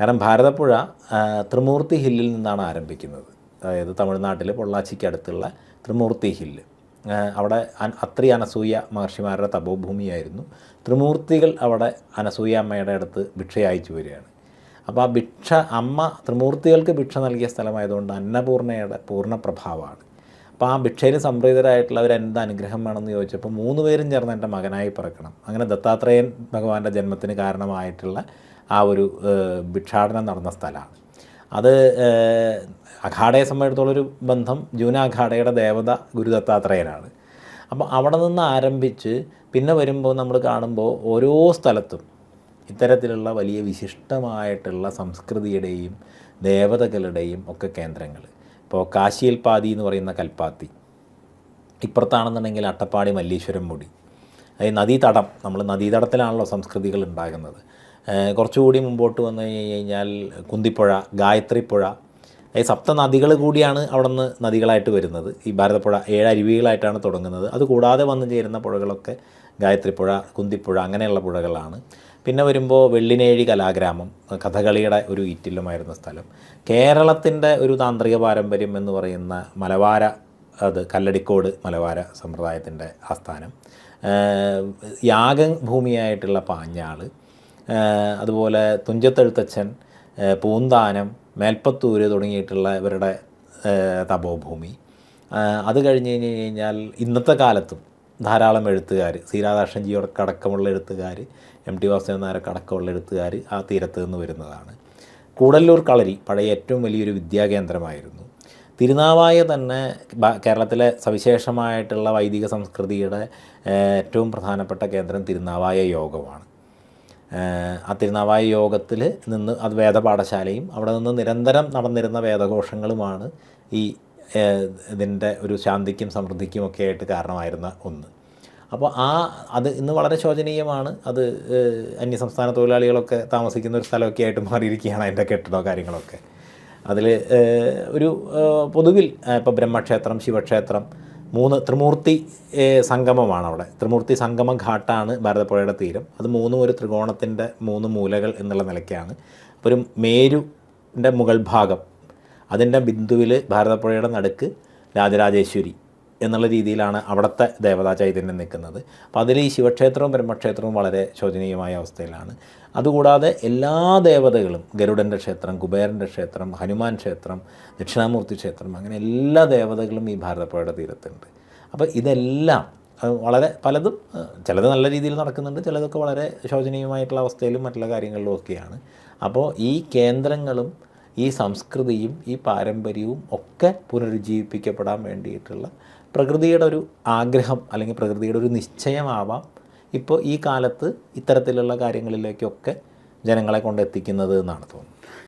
കാരണം ഭാരതപ്പുഴ ത്രിമൂർത്തി ഹില്ലിൽ നിന്നാണ് ആരംഭിക്കുന്നത്. അതായത് തമിഴ്നാട്ടിലെ പൊള്ളാച്ചിക്ക് അടുത്തുള്ള ത്രിമൂർത്തി ഹില്ല്. അവിടെ അത്രി അനസൂയ മഹർഷിമാരുടെ തപോഭൂമിയായിരുന്നു. ത്രിമൂർത്തികൾ അവിടെ അനസൂയ അമ്മയുടെ അടുത്ത് ഭിക്ഷ അയച്ചു വരികയാണ്. അപ്പോൾ ആ ഭിക്ഷ അമ്മ ത്രിമൂർത്തികൾക്ക് ഭിക്ഷ നൽകിയ സ്ഥലമായതുകൊണ്ട് അന്നപൂർണയുടെ പൂർണ പ്രഭാവമാണ്. അപ്പോൾ ആ ഭിക്ഷയിൽ സംപ്രീതരായിട്ടുള്ളവർ എന്ത് അനുഗ്രഹം വേണമെന്ന് ചോദിച്ചപ്പോൾ മൂന്ന് പേരും ചേർന്ന് എന്റെ മകനായി പിറക്കണം. അങ്ങനെ ദത്താത്രേയൻ ഭഗവാന്റെ ജന്മത്തിന് കാരണമായിട്ടുള്ള ആ ഒരു ഭിക്ഷാടനം നടന്ന സ്ഥലമാണ്. അത് അഖാഡയെ സംബന്ധിച്ചിടത്തോളൊരു ബന്ധം. ജൂന അഖാഡയുടെ ദേവത ഗുരു ദത്താത്രേയനാണ്. അപ്പോൾ അവിടെ നിന്ന് ആരംഭിച്ച് പിന്നെ വരുമ്പോൾ നമ്മൾ കാണുമ്പോൾ ഓരോ സ്ഥലത്തും ഇത്തരത്തിലുള്ള വലിയ വിശിഷ്ടമായിട്ടുള്ള സംസ്കൃതിയുടെയും ദേവതകളുടെയും ഒക്കെ കേന്ദ്രങ്ങൾ. ഇപ്പോൾ കാശിയൽപാതി എന്ന് പറയുന്ന കൽപ്പാത്തി. ഇപ്പുറത്താണെന്നുണ്ടെങ്കിൽ അട്ടപ്പാടി മല്ലീശ്വരം മുടി. അതായത് നദീതടം നമ്മൾ നദീതടത്തിലാണല്ലോ സംസ്കൃതികൾ ഉണ്ടാകുന്നത്. കുറച്ചുകൂടി മുമ്പോട്ട് വന്നു കഴിഞ്ഞ് കഴിഞ്ഞാൽ കുന്തിപ്പുഴ ഗായത്രിപ്പുഴ. അതായത് സപ്ത നദികൾ കൂടിയാണ് അവിടെ നിന്ന് നദികളായിട്ട് വരുന്നത്. ഈ ഭാരതപ്പുഴ ഏഴ് അരുവികളായിട്ടാണ് തുടങ്ങുന്നത്. അതുകൂടാതെ വന്നു ചേരുന്ന പുഴകളൊക്കെ ഗായത്രിപ്പുഴ കുന്തിപ്പുഴ അങ്ങനെയുള്ള പുഴകളാണ്. പിന്നെ വരുമ്പോൾ വെള്ളിനേഴി കലാഗ്രാമം കഥകളിയുടെ ഒരു ഈറ്റില്ലമായിരുന്ന സ്ഥലം. കേരളത്തിന്റെ ഒരു താന്ത്രിക പാരമ്പര്യം എന്ന് പറയുന്ന മലവാര അത് കല്ലടിക്കോട് മലവാര സമ്പ്രദായത്തിന്റെ ആസ്ഥാനം. യാഗം ഭൂമിയായിട്ടുള്ള പാഞ്ഞാൾ അതുപോലെ തുഞ്ചത്തെഴുത്തച്ഛൻ പൂന്താനം മേൽപ്പത്തൂര് തുടങ്ങിയിട്ടുള്ള ഇവരുടെ തപോഭൂമി. അത് കഴിഞ്ഞ് കഴിഞ്ഞ് കഴിഞ്ഞാൽ ഇന്നത്തെ കാലത്തും ധാരാളം എഴുത്തുകാർ. സി രാധാകൃഷ്ണൻജിയോടൊക്കെ അടക്കമുള്ള എഴുത്തുകാർ എം ടി വാസുദേവൻ നായരൊക്കെ അടക്കമുള്ള എഴുത്തുകാർ ആ തീരത്ത് നിന്ന് വരുന്നതാണ്. കൂടല്ലൂർ കളരി പഴയ ഏറ്റവും വലിയൊരു വിദ്യാകേന്ദ്രമായിരുന്നു. തിരുനാവായ തന്നെ കേരളത്തിലെ സവിശേഷമായിട്ടുള്ള വൈദിക സംസ്കൃതിയുടെ ഏറ്റവും പ്രധാനപ്പെട്ട കേന്ദ്രം തിരുനാവായ യോഗമാണ്. ആ തിരുനാവായ യോഗത്തിൽ നിന്ന് അത് വേദപാഠശാലയും അവിടെ നിന്ന് നിരന്തരം നടന്നിരുന്ന വേദഘോഷങ്ങളുമാണ് ഈ ഇതിന്റെ ഒരു ശാന്തിക്കും സമൃദ്ധിക്കും ഒക്കെ ആയിട്ട് കാരണമായിരുന്ന ഒന്ന്. അപ്പോൾ ആ അത് ഇന്ന് വളരെ ശോചനീയമാണ്. അത് അന്യസംസ്ഥാന തൊഴിലാളികളൊക്കെ താമസിക്കുന്ന ഒരു സ്ഥലമൊക്കെ ആയിട്ട് മാറിയിരിക്കുകയാണ് അതിന്റെ കെട്ടിടമോ കാര്യങ്ങളൊക്കെ. അതിൽ ഒരു പൊതുവിൽ ഇപ്പോൾ ബ്രഹ്മക്ഷേത്രം ശിവക്ഷേത്രം മൂന്ന് ത്രിമൂർത്തി സംഗമമാണ് അവിടെ. ത്രിമൂർത്തി സംഗമ ഘാട്ടാണ് ഭാരതപ്പുഴയുടെ തീരം. അത് മൂന്നും ഒരു ത്രികോണത്തിന്റെ മൂന്ന് മൂലകൾ എന്നുള്ള നിലയ്ക്കാണ്. അപ്പോൾ ഒരു മേരുന്റെ മുകൾ ഭാഗം അതിന്റെ ബിന്ദുവിൽ ഭാരതപ്പുഴയുടെ നടുക്ക് രാജരാജേശ്വരി എന്നുള്ള രീതിയിലാണ് അവിടുത്തെ ദേവതാ ചൈതന്യം നിൽക്കുന്നത്. അപ്പോൾ അതിൽ ഈ ശിവക്ഷേത്രവും ബ്രഹ്മക്ഷേത്രവും വളരെ ശോചനീയമായ അവസ്ഥയിലാണ്. അതുകൂടാതെ എല്ലാ ദേവതകളും ഗരുഡന്റെ ക്ഷേത്രം കുബേരന്റെ ക്ഷേത്രം ഹനുമാൻ ക്ഷേത്രം ദക്ഷിണാമൂർത്തി ക്ഷേത്രം അങ്ങനെ എല്ലാ ദേവതകളും ഈ ഭാരതപ്പുഴയുടെ തീരത്തുണ്ട്. അപ്പോൾ ഇതെല്ലാം വളരെ പലതും ചിലത് നല്ല രീതിയിൽ നടക്കുന്നുണ്ട് ചിലതൊക്കെ വളരെ ശോചനീയമായിട്ടുള്ള അവസ്ഥയിലും മറ്റുള്ള കാര്യങ്ങളിലും ഒക്കെയാണ്. അപ്പോൾ ഈ കേന്ദ്രങ്ങളും ഈ സംസ്കൃതിയും ഈ പാരമ്പര്യവും ഒക്കെ പുനരുജ്ജീവിപ്പിക്കപ്പെടാൻ വേണ്ടിയിട്ടുള്ള പ്രകൃതിയുടെ ഒരു ആഗ്രഹം അല്ലെങ്കിൽ പ്രകൃതിയുടെ ഒരു നിശ്ചയമാവാം ഇപ്പോൾ ഈ കാലത്ത് ഇത്തരത്തിലുള്ള കാര്യങ്ങളിലേക്കൊക്കെ ജനങ്ങളെ കൊണ്ട് എത്തിക്കുന്നത് എന്നാണ് തോന്നുന്നത്.